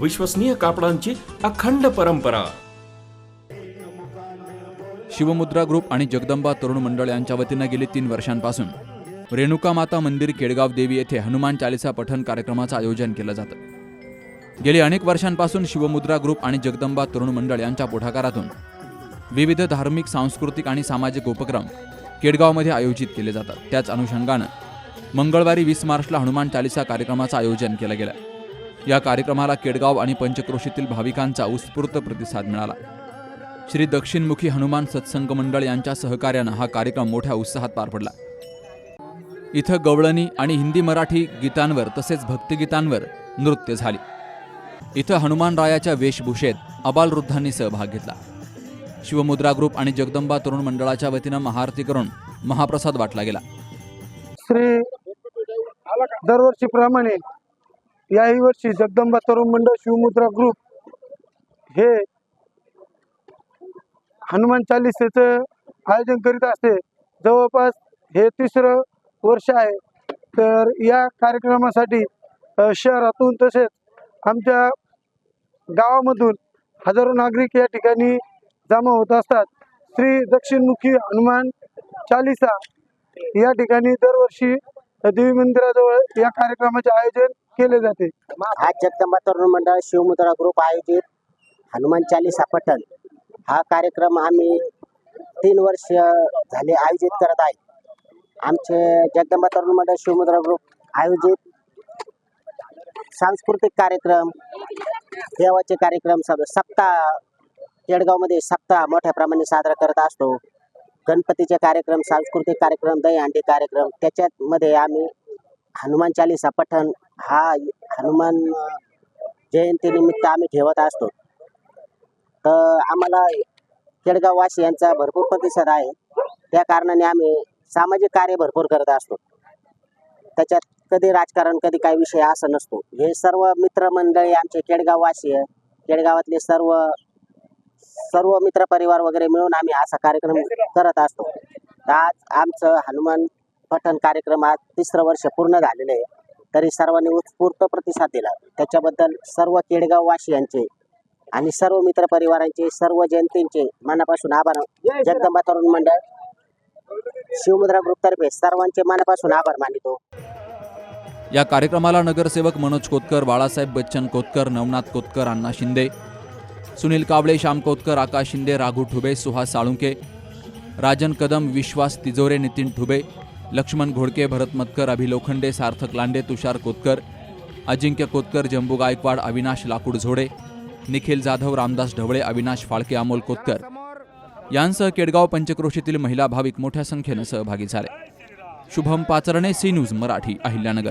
विश्वसनीय कापडांची अखंड परंपरा. शिवमुद्रा ग्रुप आणि जगदंबा तरुण मंडळ यांच्या वतीनं गेली तीन वर्षांपासून. रेणुका माता मंदिर केडगाव देवी येथे हनुमान चालिसा पठण कार्यक्रमाचं आयोजन केलं जातं. गेली अनेक वर्षांपासून शिवमुद्रा ग्रुप आणि जगदंबा तरुण मंडळ यांच्या पुढाकारातून विविध धार्मिक सांस्कृतिक आणि सामाजिक उपक्रम केडगावमध्ये आयोजित केले जातात. त्याच अनुषंगानं मंगळवारी वीस मार्चला हनुमान चालिसा कार्यक्रमाचं आयोजन केलं गेलं. या कार्यक्रमाला केडगाव आणि पंचक्रोशीतील भाविकांचा उत्स्फूर्त प्रतिसाद मिळाला. श्री दक्षिणमुखी हनुमान सत्संग मंडळ यांच्या सहकार्यानं हा कार्यक्रम मोठ्या उत्साहात पार पडला. इथं गवळणी आणि हिंदी मराठी गीतांवर तसेच भक्तिगीतांवर नृत्य झाली. इथं हनुमान रायाच्या वेशभूषेत अबालवृद्धांनी सहभाग घेतला. शिवमुद्रा ग्रुप आणि जगदंबा तरुण मंडळाच्या वतीनं महाआरती करून महाप्रसाद वाटला गेला. श्री दरवर्षीप्रमाणे याही वर्षी जगदंबा तरुण मंडळ शिवमुद्रा ग्रुप हे हनुमान चालिसेचं आयोजन करीत असते. जवळपास हे तिसरं वर्ष आहे. तर या कार्यक्रमासाठी शहरातून तसेच आमच्या गावामधून हजारो नागरिक या ठिकाणी जमा होत असतात. श्री दक्षिणमुखी हनुमान चालिसा या ठिकाणी दरवर्षी देवी मंदिराजवळ या कार्यक्रमाचे आयोजन केले जाते. आज जगदंबा तरुण मंडळ शिवमुद्रा ग्रुप आयोजित हनुमान चालीसा पठण. हा कार्यक्रम आम्ही तीन वर्ष झाले आयोजित करत आहे. आमचे जगदंबा तरुण मंडळ शिवमुद्रा ग्रुप आयोजित सांस्कृतिक कार्यक्रम देवाचे कार्यक्रम सप्ताह केडगावमध्ये सप्ताह मोठ्या प्रमाणे साजरा करत असतो. गणपतीचे कार्यक्रम सांस्कृतिक कार्यक्रम दहीहंडी कार्यक्रम त्याच्यामध्ये आम्ही हनुमान चालीसा पठण हा हनुमान जयंतीनिमित्त आम्ही ठेवत असतो. तर आम्हाला केडगाव वासियांचा भरपूर प्रतिसाद आहे. त्या कारणाने आम्ही सामाजिक कार्य भरपूर करत असतो. त्याच्यात कधी राजकारण कधी काही विषय असं नसतो. हे सर्व मित्रमंडळी आमचे केडगाव वासी आहे. केडगावातले सर्व सर्व मित्रपरिवार वगैरे मिळून आम्ही असा कार्यक्रम करत असतो. तर आज आमचं हनुमान पठण कार्यक्रमात तिसरं वर्ष पूर्ण झालेलं आहे. तरी सर्वांनी उत्स्फूर्त प्रतिसाद दिला. त्याच्याबद्दल सर्व केडगाव वासियांचे आणि सर्व मित्रपरिवारांचे सर्व जयंतींचे मनापासून आभार. जगदंबा तरुण मंडळ शिवमुद्रा ग्रुपतर्फे सर्वांचे मनापासून आभार मानितो. या कार्यक्रमाला नगरसेवक मनोज कोतकर बाळासाहेब बच्चन कोतकर नवनाथ कोतकर अण्णा शिंदे सुनील कावळे श्याम कोतकर आकाश शिंदे राघू ठुबे सुहास साळुंके राजन कदम विश्वास तिजोरे नितीन ठुबे लक्ष्मण घोडके भरत मतकर अभिलोखंडे सार्थक लांडे तुषार कोतकर अजिंक्य कोतकर जंबू गायकवाड अविनाश लाकूड झोडे निखिल जाधव रामदास ढवळे अविनाश फाळके अमोल कोतकर. यांसह केडगाव पंचक्रोशीतील महिला भाविक मोठ्या संख्येनं सहभागी झाले. Shubham Pacharne C news Marathi Ahilyanagar.